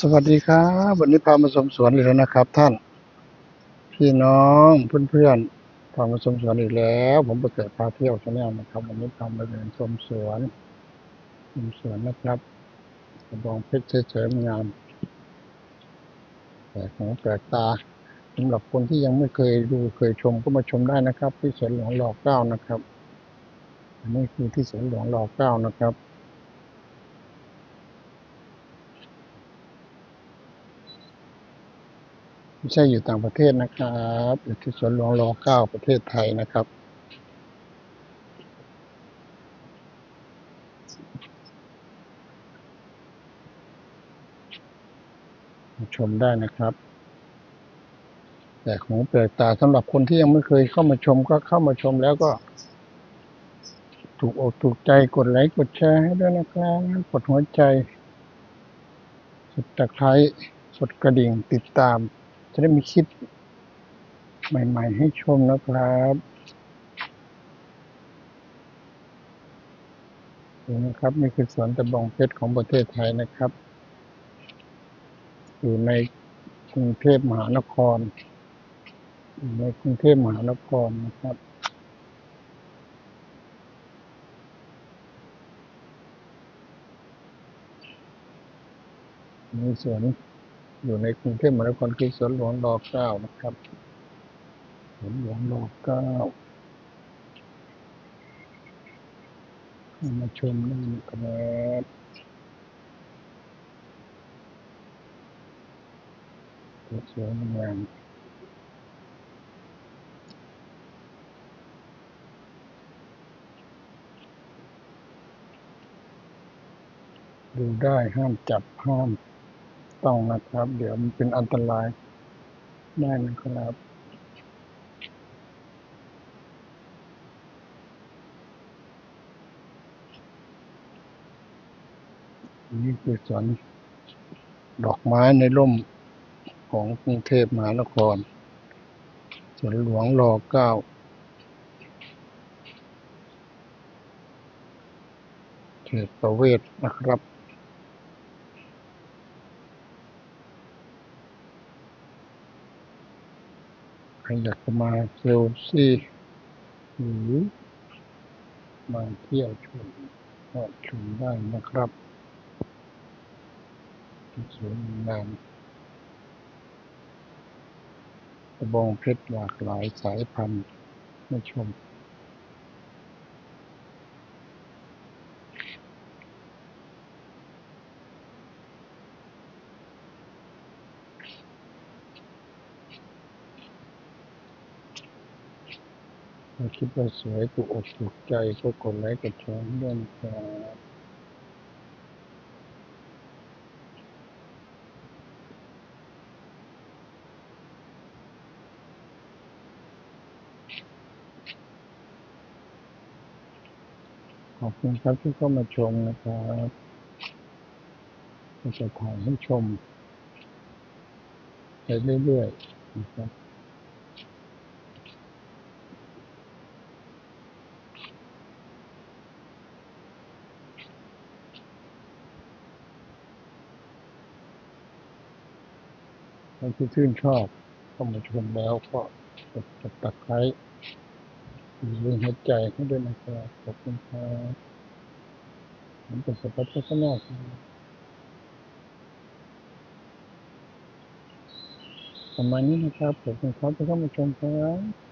สวัสดีครับ วันนี้พามาชมสวนอีกแล้วนะครับ ท่าน พี่น้องเพื่อนๆพามาชมสวนอีกแล้ว ผมประเกิดพาเที่ยวชาแนลนะครับ วันนี้พามาเดินชมสวนชมสวนนะครับกระบองเพชรเฉยๆงามแปลกหูแปลกตาสำหรับคนที่ยังไม่เคยดูเคยชมก็มาชมได้นะครับ ที่สวนหลวงรอกเก้านะครับ อันนี้คือที่สวนหลวงรอกเก้านะครับ ไม่ใช่อยู่ต่างประเทศนะครับอยู่ที่สวนหลวงรอเก้าประเทศไทยนะครับชมได้นะครับ แต่ของแปลกตาสำหรับคนที่ยังไม่เคยเข้ามาชมก็เข้ามาชมแล้วก็ ถูกอกถูกใจกดไลค์กดแชร์ให้ด้วยนะครับกดหัวใจกดตะไคร้กดกระดิ่งติดตาม จะได้มีคลิปใหม่ ๆ ให้ชมนะครับนี่นะครับนี่คือสวนตะบองเพชรของประเทศไทยนะครับ อยู่ในกรุงเทพมหานคร อยู่ในกรุงเทพมหานครนะครับมีสวน อยู่ในกรุงเทพมหานครคือสวนหลวงรอเก้านะครับสวนหลวงรอเก้ามาชมได้นะครับสวยงามดูได้ห้ามจับห้าม ต้องนะครับ เดี๋ยวมันเป็นอันตรายได้นะครับ นี่คือสวนดอกไม้ในร่มของกรุงเทพมหานครสวนหลวงรอเก้าเขตประเวศนะครับ ใครอยากจะมาเซลซี่หรือมาเที่ยวชมก็ชมได้นะครับที่สวยงามกระบองเพชรหลากหลายสายพันธุ์ให้ชม ถ้าคิดว่าสวยถูกอกถูกใจก็กดไลค์กดแชร์ด้วยนะครับขอบคุณครับที่เข้ามาชมนะครับก็จะถ่ายให้ชมไปเรื่อยๆนะครับ ใครที่ชื่นชอบเข้ามาชมแล้วก็กดติดตะไคร้หรือหัวใจให้ด้วยนะครับขอบคุณครับผมเป็นสปัตย์ชแนลครับประมาณนี้นะครับขอบคุณครับที่เข้ามาชมครับ